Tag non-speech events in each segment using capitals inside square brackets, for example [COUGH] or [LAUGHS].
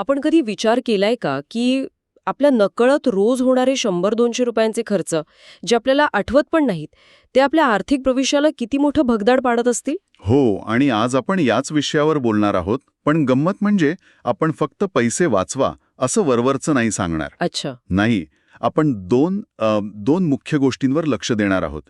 आपण कधी विचार केलाय का की आपल्या नकळत रोज होणारे शंभर दोनशे रुपयांचे खर्च जे आपल्याला आठवत पण नाहीत ते आपल्या आर्थिक भविष्याला किती मोठं भगदाड पाडत असतील? हो आणि आज आपण याच विषयावर बोलणार आहोत पण गंमत म्हणजे आपण फक्त पैसे वाचवा असं वरवरचं नाही सांगणार. अच्छा. नाही आपण दोन अ, दोन मुख्य गोष्टींवर लक्ष देणार आहोत.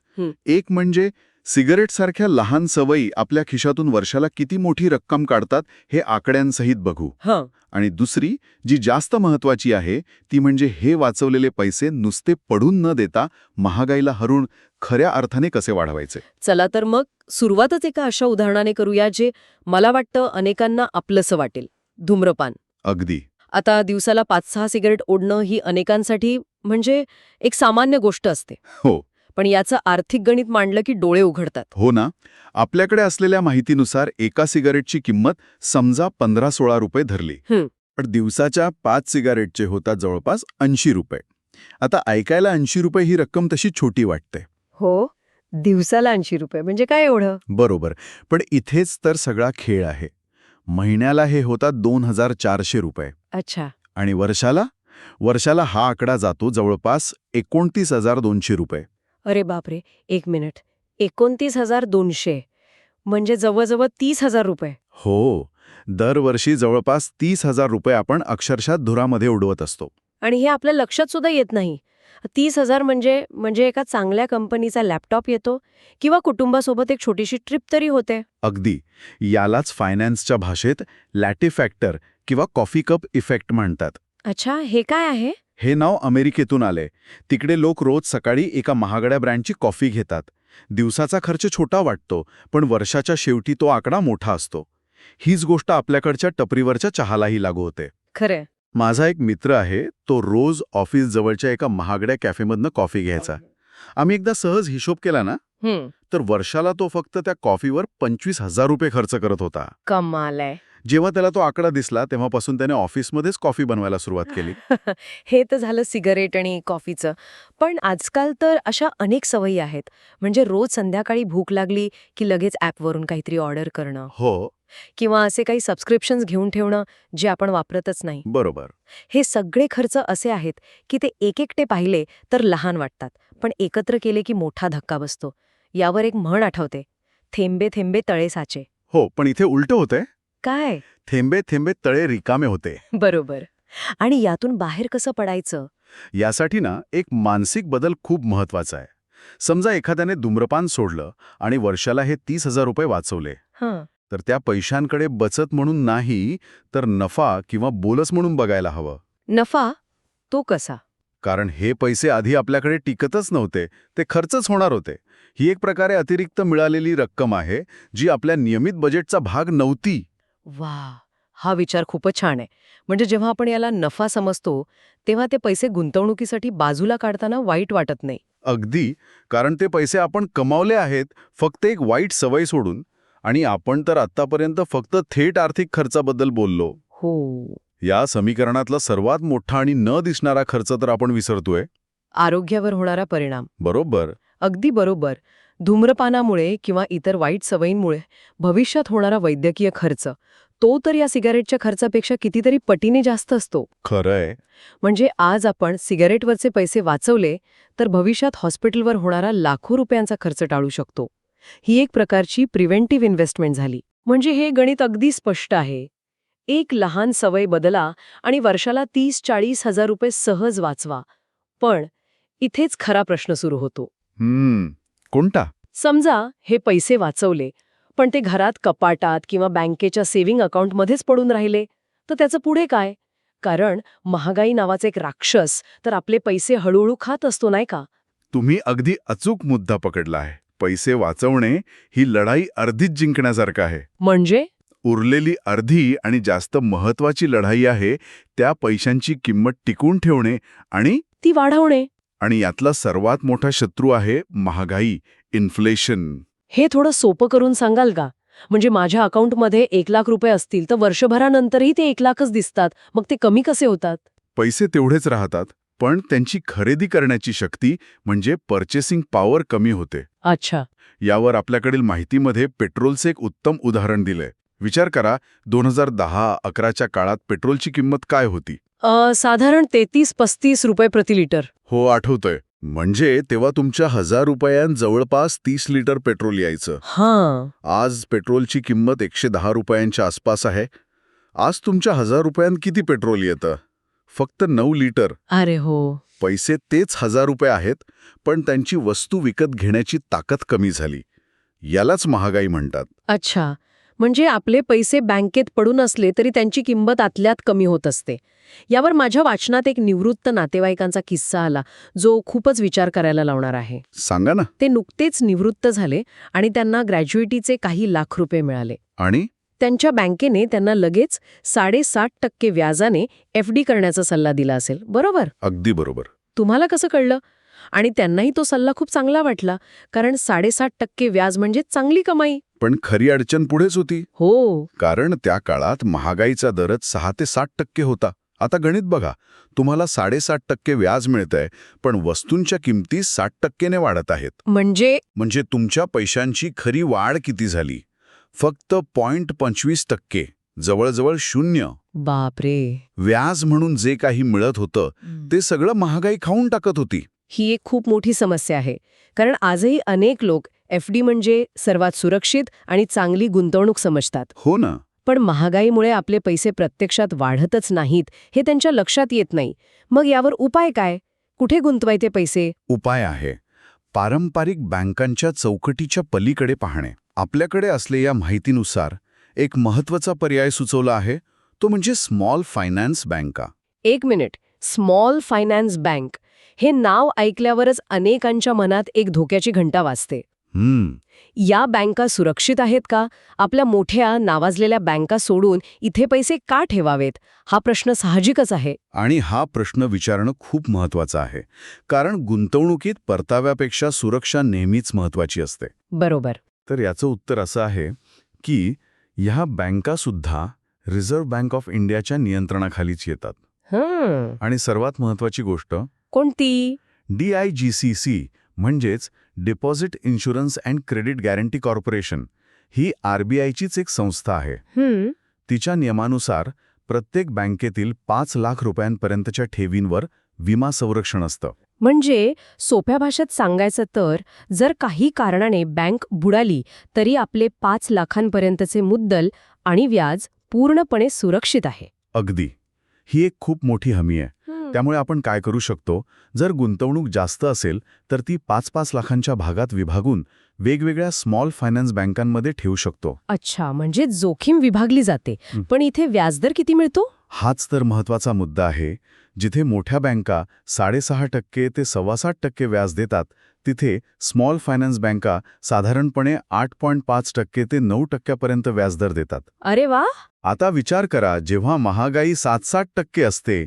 एक म्हणजे सिगारेटसारख्या लहान सवयी आपल्या खिशातून वर्षाला किती मोठी रक्कम काढतात हे आकड्यांसहित बघू. हां. आणि दुसरी जी जास्त महत्वाची आहे ती म्हणजे हे वाचवलेले पैसे नुसते पडून न देता महागाईला हरून खऱ्या अर्थाने कसे वाढवायचे? चला तर मग सुरुवातच एका अशा उदाहरणाने करूया जे मला वाटतं अनेकांना आपलंसं वाटेल. धूम्रपान. अगदी. आता दिवसाला पाच सहा सिगारेट ओढणं ही अनेकांसाठी म्हणजे एक सामान्य गोष्ट असते. हो. पण याचं आर्थिक गणित मांडलं की डोळे उघडतात. हो ना? आपल्याकडे असलेल्या माहितीनुसार एका सिगारेटची किंमत समजा पंधरा सोळा रुपये धरली. पण दिवसाच्या पाच सिगारेटचे होतात जवळपास ऐंशी रुपये. आता ऐकायला ऐंशी रुपये ही रक्कम तशी छोटी वाटते. हो? दिवसाला ऐंशी रुपये. म्हणजे काय एवढं? बरोबर. पण इथेच तर सगळा खेळ आहे. महिन्याला हे होतात दोन हजार चारशे रुपये. अच्छा. आणि वर्षाला? वर्षाला हा आकडा जातो जवळपास एकोणतीस हजार दोनशे रुपये. अरे बापरे एक मिनिट. एकोणतीस हजार दोनशे. म्हणजे जवळजवळ तीस हजार रुपये. हो. दरवर्षी जवळपास तीस हजार रुपये आपण अक्षरशः धुरामध्ये उडवत असतो. आणि हे आपल्या लक्षात सुद्धा येत नाही. तीस हजार म्हणजे म्हणजे एका चांगल्या कंपनीचा लॅपटॉप येतो किंवा कुटुंबासोबत एक छोटीशी ट्रिप तरी होते. अगदी. यालाच फायनान्सच्या भाषेत लॅटिफॅक्टर किंवा कॉफी कप इफेक्ट म्हणतात. अच्छा हे काय आहे? हे नाव अमेरिकेतून आले तिकडे लोक रोज सकाळी एका महागड्या ब्रँडची कॉफी घेतात. दिवसाचा खर्च छोटा वाटतो पण वर्षाच्या शेवटी तो आकडा मोठा असतो. हीच गोष्ट आपल्याकडच्या टपरीवरच्या चहालाही लागू होते. खरंय. माझा एक मित्र आहे तो रोज ऑफिस जवळच्या एका महागड्या कॅफेमधनं कॉफी घ्यायचा. आम्ही एकदा सहज हिशोब केला ना तर वर्षाला तो फक्त त्या कॉफीवर पंचवीस हजार रुपये खर्च करत होता. कमाल आहे. जेव्हा त्याला तो आकडा दिसला तेव्हापासून त्याने ऑफिसमध्येच कॉफी बनवायला सुरुवात केली. [LAUGHS] हे तर झालं सिगारेट आणि कॉफीचं. पण आजकाल तर अशा अनेक सवयी आहेत. म्हणजे रोज संध्याकाळी भूक लागली की लगेच ॲपवरून काहीतरी ऑर्डर करणं. हो. किंवा असे काही सबस्क्रिप्शन्स घेऊन ठेवणं जे आपण वापरतच नाही. बरोबर. हे सगळे खर्च असे आहेत की ते एक एकटे पाहिले तर लहान वाटतात. पण एकत्र केले की मोठा धक्का बसतो. यावर एक म्हण आठवते. थेंबे थेंबे तळे साचे. हो पण इथे उलट होतंय? काय? थेंबे थेंबे तळे रिकामे होते. बरोबर. आणि यातून बाहेर कसं पडायचं? यासाठी ना एक मानसिक बदल खूप महत्त्वाचा आहे. समजा एखाद्याने धूम्रपान सोडलं आणि वर्षाला हे तीस हजार रुपये वाचवले. हं. तर त्या पैशांकडे बचत म्हणून नाही तर नफा किंवा बोलस म्हणून बघायला हवं. नफा? तो कसा? कारण हे पैसे आधी आपल्याकडे टिकतच नव्हते ते खर्चच होणार होते. ही एक प्रकारे अतिरिक्त मिळालेली रक्कम आहे जी आपल्या नियमित बजेटचा भाग नव्हती. वा हा विचार खूपच छान आहे. म्हणजे जेव्हा आपण याला नफा समजतो तेव्हा ते पैसे गुंतवणुकीसाठी बाजूला काढताना वाईट वाटत नाही. अगदी. कारण ते पैसे आपण कमावले आहेत फक्त एक वाईट सवय सोडून. आणि आपण तर आत्तापर्यंत फक्त थेट आर्थिक खर्चाबद्दल बोललो. हो. या समीकरणातला सर्वात मोठा आणि न दिसणारा खर्च तर आपण विसरतोय. आरोग्यावर होणारा परिणाम. बरोबर. अगदी बरोबर. धूम्रपानामुळे किंवा इतर वाईट सवयींमुळे भविष्यात होणारा वैद्यकीय खर्च तो तर या सिगारेटच्या खर्चापेक्षा कितीतरी पटीने जास्त असतो. खरंय. म्हणजे आज आपण सिगारेटवरचे पैसे वाचवले तर भविष्यात हॉस्पिटलवर होणारा लाखो रुपयांचा खर्च टाळू शकतो. ही एक प्रकारची प्रिव्हेंटिव्ह इन्व्हेस्टमेंट झाली. म्हणजे हे गणित अगदी स्पष्ट आहे. एक लहान सवय बदला आणि वर्षाला तीस चाळीस हजार रुपये सहज वाचवा. पण इथेच खरा प्रश्न सुरू होतो. हम्म. कोणता? समजा हे पैसे वाचवले पण ते घरात कपाटात किंवा बँकेच्या सेव्हिंग अकाउंटमध्येच पडून राहिले तर त्याचं पुढे काय? कारण महागाई नावाचा एक राक्षस तर आपले पैसे हळूहळू खात असतो नाही का? तुम्ही अगदी अचूक मुद्दा पकडला आहे. पैसे वाचवणे ही लढाई अर्धीच जिंकण्यासारखं आहे. म्हणजे? उरलेली अर्धी आणि जास्त महत्वाची लढाई आहे त्या पैशांची किंमत टिकून ठेवणे आणि ती वाढवणे. आणि यातला सर्वात मोठा शत्रू आहे महागाई इन्फ्लेशन. हे थोडं सोपं करून सांगाल का? म्हणजे माझ्या अकाउंटमध्ये एक लाख रुपये असतील तर वर्षभरानंतरही ते एक लाखच दिसतात. मग ते कमी कसे होतात? पैसे तेवढेच राहतात पण त्यांची खरेदी करण्याची शक्ती म्हणजे पर्चेसिंग पॉवर कमी होते. अच्छा. यावर आपल्याकडील माहितीमध्ये पेट्रोलचे एक उत्तम उदाहरण दिलंय. विचार करा दोन हजार दहा अकराच्या काळात पेट्रोलची किंमत काय होती? साधारण तेहतीस पस्तीस रुपये प्रति लिटर. हो आठवतोय. म्हणजे तेव्हा तुमच्या हजार रुपयां जवळपास तीस लिटर पेट्रोल यायचं. हां. आज पेट्रोलची किंमत एकशे दहा रुपयांच्या आसपास आहे. आज तुमच्या हजार रुपयां किती पेट्रोल येतं? फक्त नऊ लिटर. अरे हो. पैसे तेच हजार रुपये आहेत पण त्यांची वस्तू विकत घेण्याची ताकद कमी झाली. यालाच महागाई म्हणतात. अच्छा. म्हणजे आपले पैसे बँकेत पडून असले तरी त्यांची किंमत आतल्यात कमी होत असते. यावर माझ्या वाचनात एक निवृत्त नातेवाईकांचा किस्सा आला जो खूपच विचार करायला लावणार आहे. सांगा ना. ते नुकतेच निवृत्त झाले आणि त्यांना ग्रॅज्युएटीचे काही लाख रुपये मिळाले. आणि? त्यांच्या बँकेने त्यांना लगेच साडेसाठ टक्के व्याजाने एफ डी करण्याचा सल्ला दिला असेल. बरोबर? अगदी बरोबर. तुम्हाला कसं कळलं? आणि त्यांनाही तो सल्ला खूप चांगला वाटला कारण साडेसाठ टक्के व्याज म्हणजे चांगली कमाई. पण खरी अडचण पुढेच होती. हो. कारण त्या काळात महागाईचा दरच सहा ते साठ टक्के होता. आता गणित बघा तुम्हाला साडेसाठ टक्के व्याज मिळतंय पण वस्तूंच्या किमती साठ टक्केने वाढत आहेत. म्हणजे? म्हणजे तुमच्या पैशांची खरी वाढ किती झाली? फक्त पॉइंट पंचवीस टक्के जवळजवळ शून्य. बापरे. व्याज म्हणून जे काही मिळत होतं ते सगळं महागाई खाऊन टाकत होती. ही एक खूप मोठी समस्या आहे. कारण आजही अनेक लोक एफ डी म्हणजे सर्वात सुरक्षित आणि चांगली गुंतवणूक समजतात. हो ना. पण महागाईमुळे आपले पैसे प्रत्यक्षात वाढतच नाहीत हे त्यांच्या लक्षात येत नाही. मग यावर उपाय काय? कुठे गुंतवायचे पैसे? उपाय आहे. पारंपरिक बँकांच्या चौकटीच्या पलीकडे पाहणे. आपल्याकडे असलेल्या माहितीनुसार एक महत्त्वाचा पर्याय सुचवला आहे तो म्हणजे स्मॉल फायनान्स बँका. एक मिनिट. स्मॉल फायनान्स बँक हे नाव ऐकल्यावरच अनेकांच्या मनात एक धोक्याची घंटा वाजते. या बँका सुरक्षित आहेत का? आपल्या मोठ्या नावाजलेल्या बँका सोडून इथे पैसे का ठेवावेत? हा प्रश्न साहजिकच आहे. आणि हा प्रश्न विचारणं खूप महत्वाचं आहे. कारण गुंतवणुकीत परताव्यापेक्षा सुरक्षा नेहमीच महत्वाची असते. बरोबर. तर याचं उत्तर असं आहे की ह्या बँकासुद्धा रिझर्व्ह बँक ऑफ इंडियाच्या नियंत्रणाखालीच येतात. आणि सर्वात महत्वाची गोष्ट कोणती? D I G C C म्हणजेच deposit insurance and credit guarantee corporation he R B आयचीच एक संस्था आहे. हं तिच्या नियमानुसार प्रत्येक बँकेतील पाच लाख रुपयांपर्यंतच्या ठेवींवर विमा संरक्षण असतं. म्हणजे सोप्या भाषेत सांगायचं तर जर काही कारणाने बँक बुडाली तरी आपले पाच लाखांपर्यंतचे मुद्दल आणि व्याज पूर्णपणे सुरक्षित आहे. अगदी. ही एक खूप मोठी हमी आहे. त्यामुळे आपण काय करू शकतो? जर गुंतवणूक जास्त असेल तर ती पाच पाच लाखांच्या भागात विभागून वेगवेगळ्या स्मॉल फायनान्स बँकांमध्ये ठेवू शकतो. अच्छा म्हणजे जोखीम विभागली जाते. पण इथे व्याजदर किती मिळतो? हाच तर महत्त्वाचा मुद्दा आहे. जिथे मोठ्या बँका साडेसहा टक्के ते सव्वासाठ टक्के व्याज देतात तिथे स्मॉल फायनान्स बँका साधारणपणे आठ पॉईंट पाच टक्के ते नऊ टक्क्यापर्यंत व्याजदर देतात. अरे वा! आता विचार करा जेव्हा महागाई सात साठ टक्के असते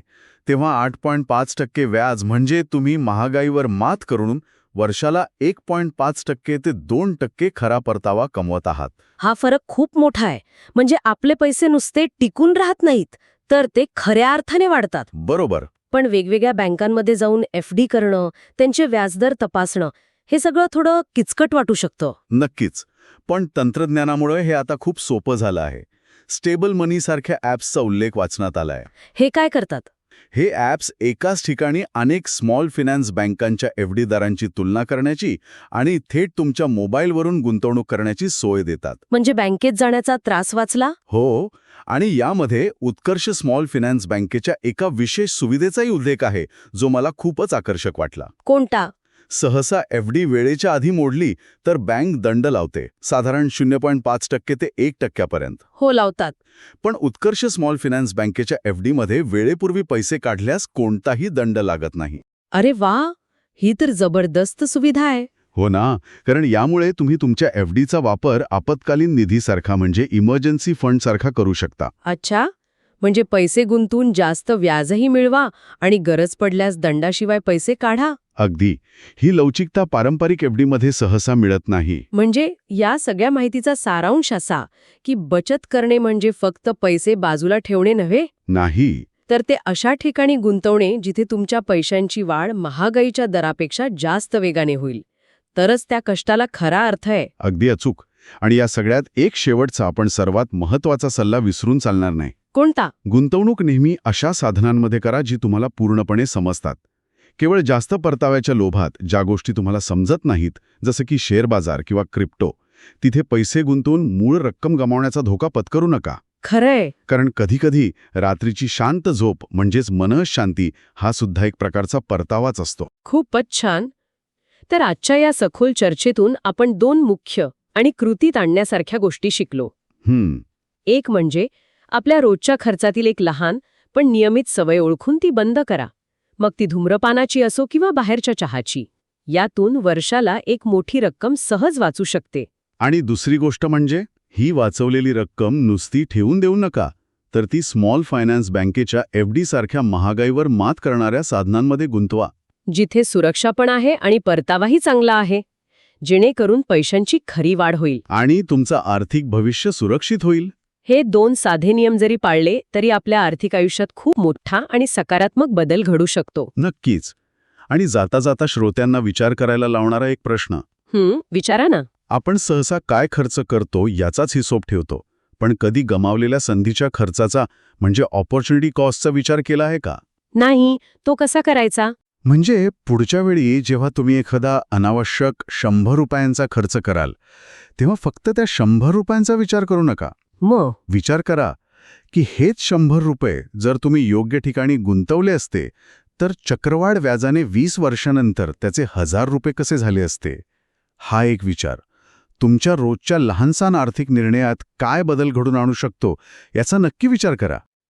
तेव्हा आठ पॉईंट पाच टक्के व्याज म्हणजे तुम्ही महागाईवर मात करून वर्षाला एक पॉईंट पाच टक्के ते दोन टक्के खरा परतावा कमवत आहात. हा फरक खूप मोठा आहे. म्हणजे आपले पैसे नुसते टिकून राहत नाहीत तर ते खऱ्या अर्थाने वाढतात. बरोबर. पण वेगवेगळ्या बँकांमध्ये जाऊन एफ डी करणं त्यांचे व्याजदर तपासणं हे सगळं थोडं किचकट वाटू शकतं. नक्कीच. पण तंत्रज्ञानामुळे हे आता खूप सोपं झालं आहे. स्टेबल मनीसारख्या ॲप्सचा उल्लेख वाचण्यात आलाय. हे काय करतात? हे ॲप्स एकाच ठिकाणी अनेक स्मॉल फायनान्स बँकांच्या एफ डी दरांची तुलना करण्याची आणि थेट तुमच्या मोबाईलवरून गुंतवणूक करण्याची सोय देतात. म्हणजे बँकेत जाण्याचा त्रास वाचला? हो आणि यामध्ये उत्कर्ष स्मॉल फायनान्स बँकेच्या एका विशेष सुविधेचाही उल्लेख आहे जो मला खूपच आकर्षक वाटला. कोणता? सहसा एफ डी वेळेच्या आधी मोडली तर बँक दंड लावते. साधारण शून्य पॉईंट पाच टक्के ते एक टक्क्यापर्यंत. हो लावतात. पण उत्कर्ष स्मॉल फायनान्स बँकेच्या एफ डीमध्ये वेळेपूर्वी पैसे काढल्यास कोणताही दंड लागत नाही. अरे वा! ही तर जबरदस्त सुविधा आहे. हो ना. कारण यामुळे तुम्ही तुमच्या एफ डीचा वापर आपत्कालीन निधीसारखा म्हणजे इमर्जन्सी फंडसारखा करू शकता. अच्छा. म्हणजे पैसे गुंतवून जास्त व्याजही मिळवा आणि गरज पडल्यास दंडाशिवाय पैसे काढा. अगदी. ही लवचिकता पारंपरिक एफ डीमध्ये सहसा मिळत नाही. म्हणजे या सगळ्या माहितीचा सारांश असा की बचत करणे म्हणजे फक्त पैसे बाजूला ठेवणे नव्हे. नाही. तर ते अशा ठिकाणी गुंतवणे जिथे तुमच्या पैशांची वाढ महागाईच्या दरापेक्षा जास्त वेगाने होईल. तरच त्या कष्टाला खरा अर्थ आहे. अगदी अचूक. आणि या सगळ्यात एक शेवटचा पण सर्वात महत्त्वाचा सल्ला विसरून चालणार नाही. कोणता? गुंतवणूक नेहमी अशा साधनांमध्ये करा जी तुम्हाला पूर्णपणे समजतात. केवळ जास्त परताव्याच्या लोभात ज्या गोष्टी तुम्हाला समजत नाहीत जसं की शेअर बाजार किंवा क्रिप्टो तिथे पैसे गुंतवून मूळ रक्कम गमावण्याचा धोका पत्करू नका. खरंय. कारण कधीकधी रात्रीची शांत झोप म्हणजेच मनःशांती हा सुद्धा एक प्रकारचा परतावाच असतो. खूपच छान. तर आजच्या या सखोल चर्चेतून आपण दोन मुख्य आणि कृतीत आणण्यासारख्या गोष्टी शिकलो. हम्म. एक म्हणजे आपल्या रोजच्या खर्चातील एक लहान पण नियमित सवय ओळखून ती बंद करा. मग ती धूम्रपानाची असो किंवा बाहेरच्या चहाची. यातून वर्षाला एक मोठी रक्कम सहज वाचू शकते. आणि दुसरी गोष्ट म्हणजे ही वाचवलेली रक्कम नुसती ठेवून देऊ नका तर ती स्मॉल फायनान्स बँकेच्या एफ डी सारख्या महागाईवर मात करणाऱ्या साधनांमध्ये गुंतवा. जिथे सुरक्षा पण आहे आणि परतावाही चांगला आहे. जेणेकरून पैशांची खरी वाढ होईल. आणि तुमचं आर्थिक भविष्य सुरक्षित होईल. हे दोन साधे नियम जरी पाळले तरी आपल्या आर्थिक आयुष्यात खूप मोठा आणि सकारात्मक बदल घडू शकतो. नक्कीच. आणि जाता जाता श्रोत्यांना विचार करायला लावणारा एक प्रश्न. हं, विचारा ना. आपण सहसा काय खर्च करतो याचाच हिशोब ठेवतो पण कधी गमावलेल्या संधीच्या खर्चाचा म्हणजे ऑपॉर्च्युनिटी कॉस्टचा विचार केला आहे का? नाही तो कसा करायचा? म्हणजे पुढच्या वेळी जेव्हा तुम्ही एखादा अनावश्यक शंभर रुपयांचा खर्च कराल तेव्हा फक्त त्या शंभर रुपयांचा विचार करू नका. मग? विचार करा की हेच शंभर रुपये जर तुम्ही योग्य ठिकाणी गुंतवले असते तर चक्रवाढ व्याजाने वीस वर्षानंतर त्याचे हजार रुपये कसे झाले असते? हा एक विचार. तुमच्या रोजच्या लहानसान आर्थिक निर्णयात काय बदल घडून आणू शकतो याचा नक्की विचार करा.